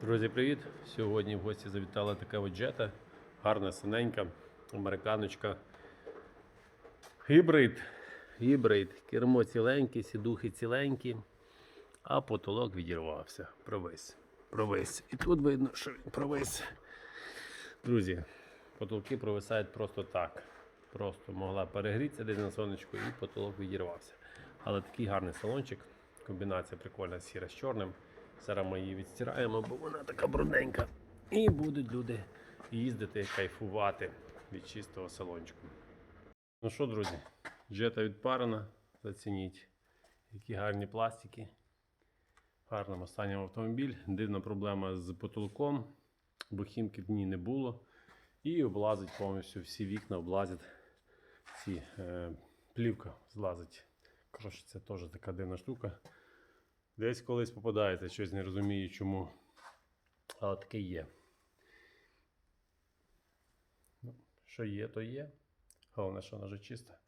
Друзі, привіт! Сьогодні в гості завітала така от джета. Гарна синенька, американочка. Гібрид. Гібрид. Кермо ціленьке, сідухи ціленькі, а потолок відірвався. Провис. Провис. І тут видно, що він провис. Друзі, потолки провисають просто так. Просто могла перегрітися десь на сонечку і потолок відірвався. Але такий гарний салончик. Комбінація прикольна сіра з чорним. Зараз ми її відстираємо, бо вона така брудненька. І будуть люди їздити, кайфувати від чистого салончику. Ну що, друзі, джета відпарена. Зацініть, які гарні пластики. В гарному автомобіль. Дивна проблема з потолком, бо хімки в ній не було. І облазить повністю всі вікна, облазять ці е, плівка злазить. Коротше, це теж така дивна штука. Десь колись попадається, щось не розумію чому. Але таке є. Ну, що є, то є. Головне, що вона вже чиста.